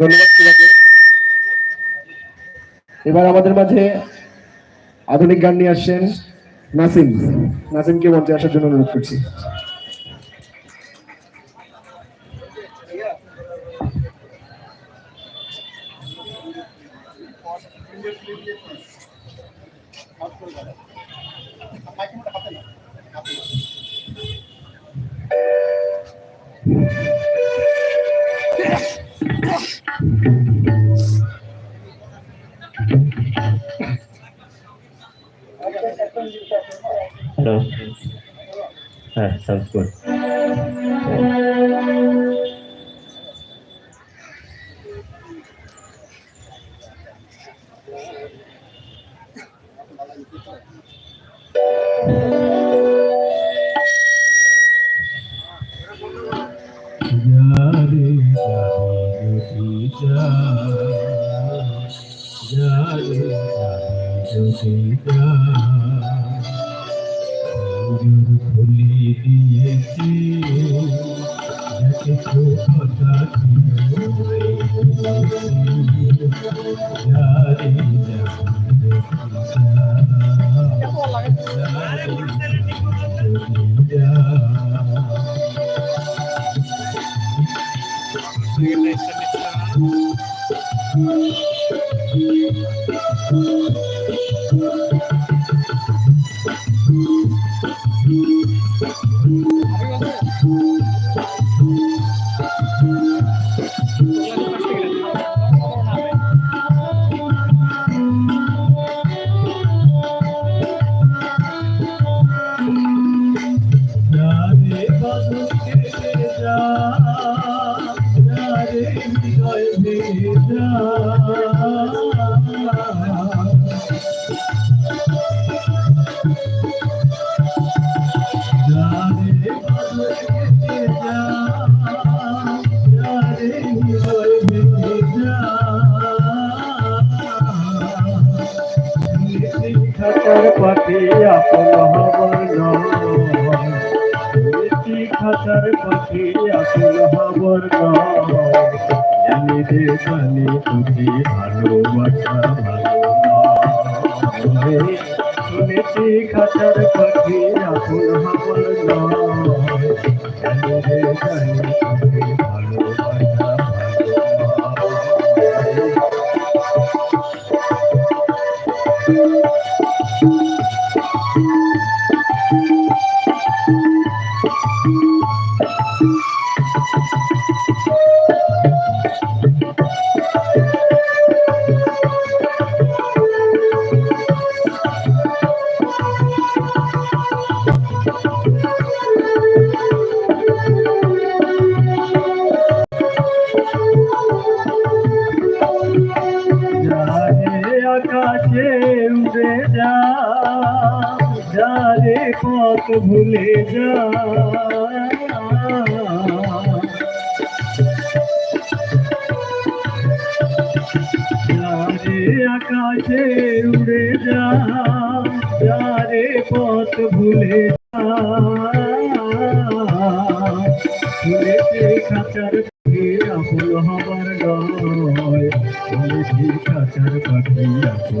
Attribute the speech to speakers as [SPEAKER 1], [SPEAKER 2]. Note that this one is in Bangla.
[SPEAKER 1] ধন্যবাদ এবার আমাদের মাঝে আধুনিক গান নিয়ে আসছেন নাসিম। নাসিমকে মঞ্চে আসার জন্য অনুরোধ করছি।
[SPEAKER 2] Hello. Ah, sounds good.
[SPEAKER 3] যারে যদি যা যারে যদি যা খুলি দিয়েছি দেখেছ কথা যারে যা যারে খাতার পাখি আপন হবার নীতি খাতার পাখি আপন হবার রে জানি তুই ভালোবাসা ভালো খাতার পথ ভুলে যা। আকাশে উড়ে যা যারে পথ ভুলে যা। ভুলেছে খাঁচার পাখি একটু